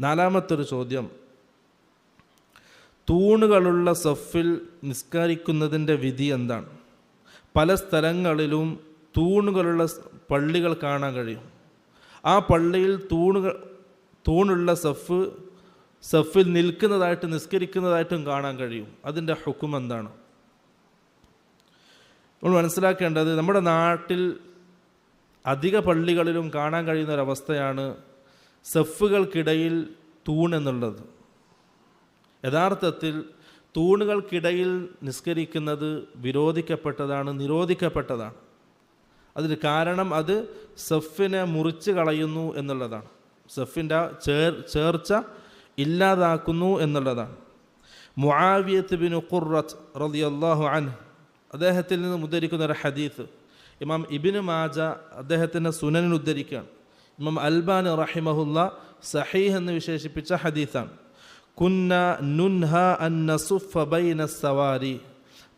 നാലാമത്തൊരു ചോദ്യം. തൂണുകളുള്ള സഫിൽ നിസ്കരിക്കുന്നതിന്റെ വിധി എന്താണ്? പല സ്ഥലങ്ങളിലും തൂണുകളുള്ള പള്ളികൾ കാണാൻ കഴിയും. ആ പള്ളിയിൽ തൂണുകൾ തൂണുള്ള സഫ് സഫിൽ നിൽക്കുന്നതായിട്ട് നിസ്കരിക്കുന്നതായിട്ടും കാണാൻ കഴിയും. അതിന്റെ ഹുക്കും എന്താണ്? നമ്മൾ മനസ്സിലാക്കേണ്ടത് നമ്മുടെ നാട്ടിൽ അധിക പള്ളികളിലും കാണാൻ കഴിയുന്ന ഒരവസ്ഥയാണ് സഫുകൾക്കിടയിൽ തൂൺ എന്നുള്ളത്. യഥാർത്ഥത്തിൽ തൂണുകൾക്കിടയിൽ നിസ്കരിക്കുന്നത് വിരോധിക്കപ്പെട്ടതാണ് നിരോധിക്കപ്പെട്ടതാണ്. അതിന് കാരണം അത് സഫിനെ മുറിച്ച് കളയുന്നു എന്നുള്ളതാണ്. സഫിന്റെ ചേർ ചേർച്ച ഇല്ലാതാക്കുന്നു എന്നുള്ളതാണ്. മുആവിയത്ത് ബിൻ ഖുറത്ത് റതി അള്ളാഹു അൻ അദ്ദേഹത്തിൽ നിന്ന് ഉദ്ധരിക്കുന്ന ഒരു ഹദീത്ത് ഇമാം ഇബിന് മാജ അദ്ദേഹത്തിന്റെ സുനനിൽ ഉദ്ധരിക്കുകയാണ്. ഇമാം അൽബാൻ റഹിമഹുല്ല സഹീഹ് എന്ന് വിശേഷിപ്പിച്ച ഹദീസാണ്. കുന്ന നുൻഹ അൻ നസുഫ ബൈന സവാരി.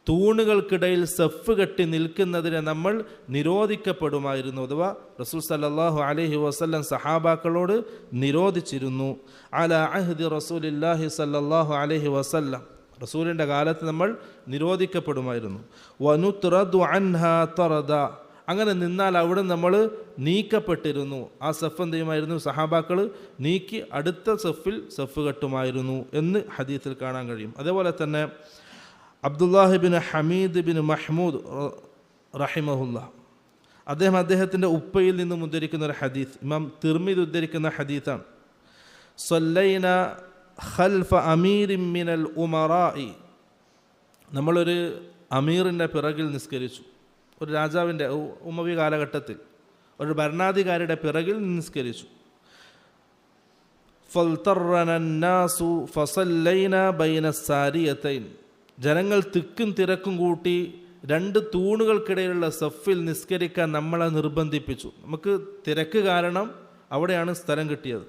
തൂണുകൾക്കിടയിൽ സഫ് കെട്ടി നിൽക്കുന്നതിനെ നമ്മൾ നിരോധിക്കപ്പെടുമായിരുന്നു അഥവാ റസൂൽ സല്ലാഹു അലഹി വസല്ലം സഹാബാക്കളോട് നിരോധിച്ചിരുന്നു. അല അഹ്ദി റസൂലില്ലാഹി സല്ലാഹു അലഹി വസല്ലം. റസൂലിന്റെ കാലത്ത് നമ്മൾ നിരോധിക്കപ്പെടുമായിരുന്നു. വനുത്രദ് അൻഹ തറദ. അങ്ങനെ നിന്നാൽ അവിടെ നമ്മൾ നീക്കപ്പെട്ടിരുന്നു. ആ സഫ് എന്ത് ചെയ്യുമായിരുന്നു സഹാബാക്കൾ നീക്കി അടുത്ത സഫിൽ സഫ് കെട്ടുമായിരുന്നു എന്ന് ഹദീസിൽ കാണാൻ കഴിയും. അതേപോലെ തന്നെ അബ്ദുല്ലാഹിബിൻ ഹമീദ് ബിൻ മഹ്മൂദ് റഹിമഹുല്ല. അദ്ദേഹം അദ്ദേഹത്തിന്റെ ഉപ്പയിൽ നിന്നും ഉദ്ധരിക്കുന്ന ഒരു ഹദീസ്. ഇമാം തിർമിദ് ഉദ്ധരിക്കുന്ന ഹദീസാണ്. സൊല്ലൈന ഖൽഫ അമീരിൻ മിനൽ ഉമറായി നമ്മളൊരു അമീറിന്റെ പിറകിൽ നിസ്കരിച്ചു. ഒരു രാജാവിന്റെ ഉമവി കാലഘട്ടത്തിൽ ഒരു ഭരണാധികാരിയുടെ പിറകിൽ നിസ്കരിച്ചു. ജനങ്ങൾ തിക്കും തിരക്കും കൂട്ടി രണ്ട് തൂണുകൾക്കിടയിലുള്ള സഫിൽ നിസ്കരിക്കാൻ നമ്മളെ നിർബന്ധിപ്പിച്ചു. നമുക്ക് തിരക്ക് കാരണം അവിടെയാണ് സ്ഥലം കിട്ടിയത്.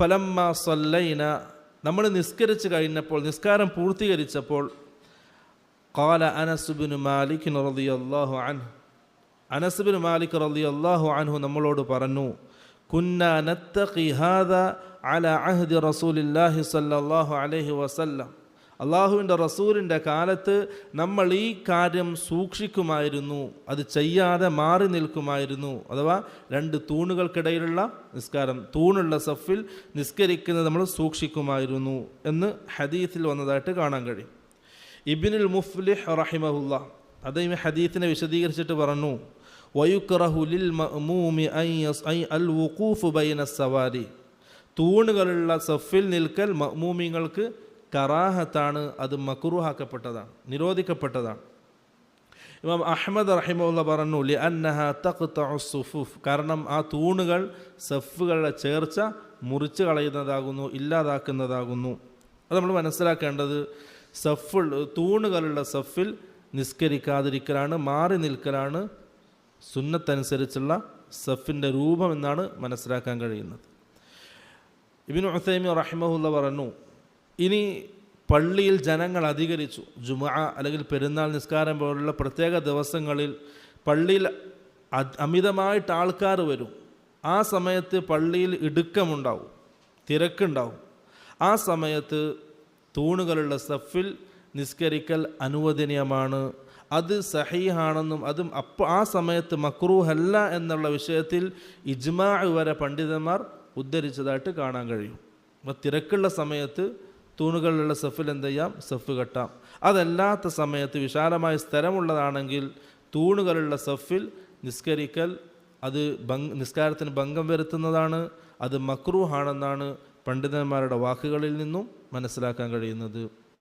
ഫലമ്മ സൊല്ലൈന. നമ്മൾ നിസ്കരിച്ച് കഴിഞ്ഞപ്പോൾ നിസ്കാരം പൂർത്തീകരിച്ചപ്പോൾ കാല مالك رضي الله عنه. انس بن مالك رضي الله عنه നമ്മളോട് പറഞ്ഞു كنا نتقي هذا على عهد رسول الله صلى الله عليه وسلم അള്ളാഹുവിന്റെ റസൂലിന്റെ കാലത്ത് നമ്മൾ ഈ കാര്യം സൂക്ഷിക്കുമായിരുന്നു അത് ചെയ്യാതെ മാറി നിൽക്കുമായിരുന്നു. അഥവാ രണ്ട് തൂണുകൾക്കിടയിലുള്ള നിസ്കാരം തൂണുള്ള സഫിൽ നിസ്കരിക്കുന്നത് നമ്മൾ സൂക്ഷിക്കുമായിരുന്നു എന്ന് ഹദീസിൽ വന്നതായിട്ട് കാണാൻ കഴിയും. ഇബിനുൽ മുഫ്ലിഹ് റഹിമഹുല്ല. അദ്ദേഹം ഹദീത്തിനെ വിശദീകരിച്ചിട്ട് പറഞ്ഞു വയുക്റഹുലിൽ മഅ്മൂമി ഐ ഐ അൽ വുഖൂഫ് ബൈന സവാരി. തൂണുകളുള്ള സഫിൽ നിൽക്കൽ മഅ്മൂമിങ്ങൾക്ക് കറാഹത്താണ് അത് മക്രൂഹാക്കപ്പെട്ടതാണ് നിരോധിക്കപ്പെട്ടതാണ്. ഇമാം അഹമ്മദ് റഹിമുള്ള പറഞ്ഞു ലി അന്നഹ തഖ്തഉ സുഫൂഫ്. കാരണം ആ തൂണുകൾ സഫുകളുടെ ചേർച്ച മുറിച്ച് കളയുന്നതാകുന്നു ഇല്ലാതാക്കുന്നതാകുന്നു. അത് നമ്മൾ മനസ്സിലാക്കേണ്ടത് സഫിൽ തൂണുകളുള്ള സഫിൽ നിസ്കരിക്കാതിരിക്കലാണ് മാറി നിൽക്കലാണ് സുന്നത്തനുസരിച്ചുള്ള സഫിന്റെ രൂപം എന്നാണ് മനസ്സിലാക്കാൻ കഴിയുന്നത്. ഇബിൻ ഉസൈമി റഹിമഹുല്ല പറഞ്ഞു ഇനി പള്ളിയിൽ ജനങ്ങൾ അധികരിച്ചു. ജുമ അല്ലെങ്കിൽ പെരുന്നാൾ നിസ്കാരം പോലുള്ള പ്രത്യേക ദിവസങ്ങളിൽ പള്ളിയിൽ അമിതമായിട്ട് ആൾക്കാർ വരും. ആ സമയത്ത് പള്ളിയിൽ ഇടുക്കമുണ്ടാവും തിരക്കുണ്ടാവും. ആ സമയത്ത് തൂണുകളുള്ള സഫിൽ നിസ്കരിക്കൽ അനുവദനീയമാണ്. അത് സഹീഹാണെന്നും അതും അപ്പോൾ ആ സമയത്ത് മക്രൂഹല്ല എന്നുള്ള വിഷയത്തിൽ ഇജ്മാ വരെ പണ്ഡിതന്മാർ ഉദ്ധരിച്ചതായിട്ട് കാണാൻ കഴിയും. അപ്പോൾ തിരക്കുള്ള സമയത്ത് തൂണുകളിലുള്ള സഫിൽ എന്ത് ചെയ്യാം? സഫ് കെട്ടാം. അതല്ലാത്ത സമയത്ത് വിശാലമായ സ്ഥലമുള്ളതാണെങ്കിൽ തൂണുകളുള്ള സഫിൽ നിസ്കരിക്കൽ അത് ഭംഗ് നിസ്കാരത്തിന് ഭംഗം വരുത്തുന്നതാണ്. അത് മക്രൂഹാണെന്നാണ് പണ്ഡിതന്മാരുടെ വാക്കുകളിൽ നിന്നും മനസ്സിലാക്കാൻ കഴിയുന്നത്